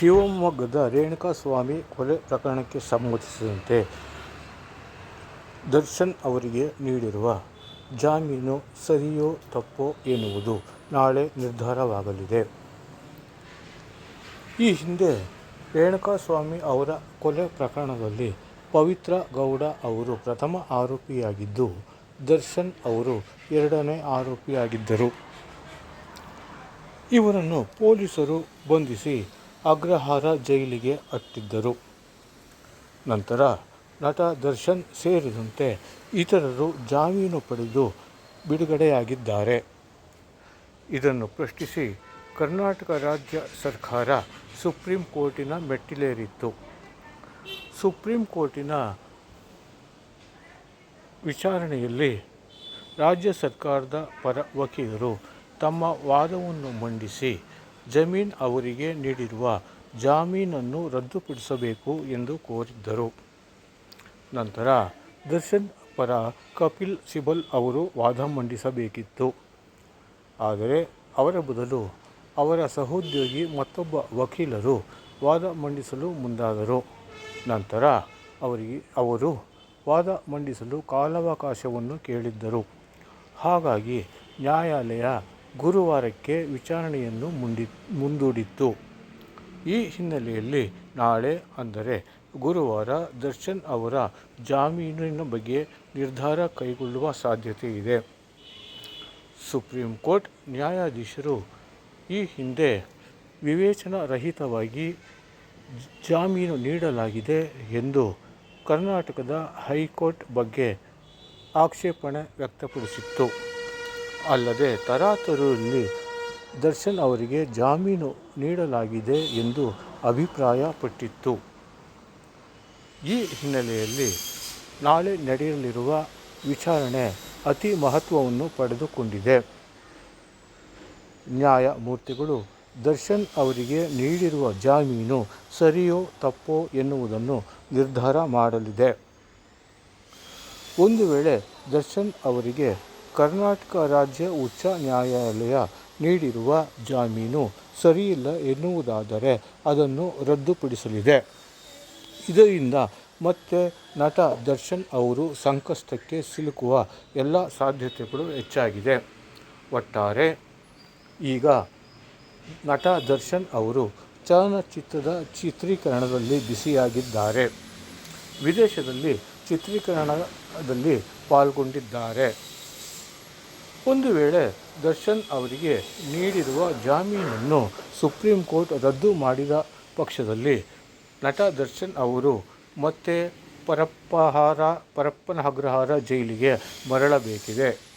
ಶಿವಮೊಗ್ಗದ ರೇಣುಕಾಸ್ವಾಮಿ ಕೊಲೆ ಪ್ರಕರಣಕ್ಕೆ ಸಂಬಂಧಿಸಿದಂತೆ ದರ್ಶನ್ ಅವರಿಗೆ ನೀಡಿರುವ ಜಾಮೀನು ಸರಿಯೋ ತಪ್ಪೋ ಎನ್ನುವುದು ನಾಳೆ ನಿರ್ಧಾರವಾಗಲಿದೆ. ಈ ಹಿಂದೆ ರೇಣುಕಾಸ್ವಾಮಿ ಅವರ ಕೊಲೆ ಪ್ರಕರಣದಲ್ಲಿ ಪವಿತ್ರ ಗೌಡ ಅವರು ಪ್ರಥಮ ಆರೋಪಿಯಾಗಿದ್ದು, ದರ್ಶನ್ ಅವರು ಎರಡನೇ ಆರೋಪಿಯಾಗಿದ್ದರು. ಇವರನ್ನು ಪೊಲೀಸರು ಬಂಧಿಸಿ ಅಗ್ರಹಾರ ಜೈಲಿಗೆ ಅಟ್ಟಿದ್ದರು ನಂತರ ನಟ ದರ್ಶನ್ ಸೇರಿದಂತೆ ಇತರರು ಜಾಮೀನು ಪಡೆದು ಬಿಡುಗಡೆಯಾಗಿದ್ದಾರೆ. ಇದನ್ನು ಪ್ರಶ್ನಿಸಿ ಕರ್ನಾಟಕ ರಾಜ್ಯ ಸರ್ಕಾರ ಸುಪ್ರೀಂ ಕೋರ್ಟಿನ ಮೆಟ್ಟಿಲೇರಿತ್ತು. ಸುಪ್ರೀಂ ಕೋರ್ಟಿನ ವಿಚಾರಣೆಯಲ್ಲಿ ರಾಜ್ಯ ಸರ್ಕಾರದ ಪರ ವಕೀಲರು ತಮ್ಮ ವಾದವನ್ನು ಮಂಡಿಸಿ ಜಮೀನ್ ಅವರಿಗೆ ನೀಡಿರುವ ಜಾಮೀನನ್ನು ರದ್ದುಪಡಿಸಬೇಕು ಎಂದು ಕೋರಿದ್ದರು. ನಂತರ ದರ್ಶನ್ ಪರ ಕಪಿಲ್ ಸಿಬಲ್ ಅವರು ವಾದ ಮಂಡಿಸಬೇಕಿತ್ತು. ಆದರೆ ಅವರ ಬದಲು ಅವರ ಸಹೋದ್ಯೋಗಿ ಮತ್ತೊಬ್ಬ ವಕೀಲರು ವಾದ ಮಂಡಿಸಲು ಮುಂದಾದರು. ನಂತರ ಅವರಿಗೆ, ಅವರು ವಾದ ಮಂಡಿಸಲು ಕಾಲಾವಕಾಶವನ್ನು ಕೇಳಿದ್ದರು. ಹಾಗಾಗಿ ನ್ಯಾಯಾಲಯ ಗುರುವಾರಕ್ಕೆ ವಿಚಾರಣೆಯನ್ನು ಮುಂದಿ ಮುಂದೂಡಿತ್ತು ಈ ಹಿನ್ನೆಲೆಯಲ್ಲಿ ನಾಳೆ ಅಂದರೆ ಗುರುವಾರ ದರ್ಶನ್ ಅವರ ಜಾಮೀನಿನ ಬಗ್ಗೆ ನಿರ್ಧಾರ ಕೈಗೊಳ್ಳುವ ಸಾಧ್ಯತೆ ಇದೆ. ಸುಪ್ರೀಂ ಕೋರ್ಟ್ ನ್ಯಾಯಾಧೀಶರು ಈ ಹಿಂದೆ ವಿವೇಚನಾರಹಿತವಾಗಿ ಜಾಮೀನು ನೀಡಲಾಗಿದೆ ಎಂದು ಕರ್ನಾಟಕದ ಹೈಕೋರ್ಟ್ ಬಗ್ಗೆ ಆಕ್ಷೇಪಣೆ ವ್ಯಕ್ತಪಡಿಸಿತ್ತು. ಅಲ್ಲದೆ ತರಾತರಲ್ಲಿ ದರ್ಶನ್ ಅವರಿಗೆ ಜಾಮೀನು ನೀಡಲಾಗಿದೆ ಎಂದು ಅಭಿಪ್ರಾಯಪಟ್ಟಿತ್ತು. ಈ ಹಿನ್ನೆಲೆಯಲ್ಲಿ ನಾಳೆ ನಡೆಯಲಿರುವ ವಿಚಾರಣೆ ಅತಿ ಮಹತ್ವವನ್ನು ಪಡೆದುಕೊಂಡಿದೆ. ನ್ಯಾಯಮೂರ್ತಿಗಳು ದರ್ಶನ್ ಅವರಿಗೆ ನೀಡಿರುವ ಜಾಮೀನು ಸರಿಯೋ ತಪ್ಪೋ ಎನ್ನುವುದನ್ನು ನಿರ್ಧಾರ ಮಾಡಲಿದೆ. ಒಂದು ವೇಳೆ ದರ್ಶನ್ ಅವರಿಗೆ ಕರ್ನಾಟಕ ರಾಜ್ಯ ಉಚ್ಚ ನ್ಯಾಯಾಲಯ ನೀಡಿರುವ ಜಾಮೀನು ಸರಿಯಿಲ್ಲ ಎನ್ನುವುದಾದರೆ ಅದನ್ನು ರದ್ದುಪಡಿಸಲಿದೆ. ಇದರಿಂದ ಮತ್ತೆ ನಟ ದರ್ಶನ್ ಅವರು ಸಂಕಷ್ಟಕ್ಕೆ ಸಿಲುಕುವ ಎಲ್ಲ ಸಾಧ್ಯತೆಗಳು ಹೆಚ್ಚಾಗಿದೆ. ಒಟ್ಟಾರೆ ಈಗ ನಟ ದರ್ಶನ್ ಅವರು ಚಲನಚಿತ್ರದ ಚಿತ್ರೀಕರಣದಲ್ಲಿ ಬಿಸಿಯಾಗಿದ್ದಾರೆ ವಿದೇಶದಲ್ಲಿ ಚಿತ್ರೀಕರಣದಲ್ಲಿ ಪಾಲ್ಗೊಂಡಿದ್ದಾರೆ. ಒಂದು ವೇಳೆ ದರ್ಶನ್ ಅವರಿಗೆ ನೀಡಿರುವ ಜಾಮೀನನ್ನು ಸುಪ್ರೀಂ ಕೋರ್ಟ್ ರದ್ದು ಮಾಡಿದ ಪಕ್ಷದಲ್ಲಿ ನಟ ದರ್ಶನ್ ಅವರು ಮತ್ತೆ ಪರಪ್ಪಹಾರ, ಪರಪ್ಪನ ಅಗ್ರಹಾರ ಜೈಲಿಗೆ ಮರಳಬೇಕಿದೆ.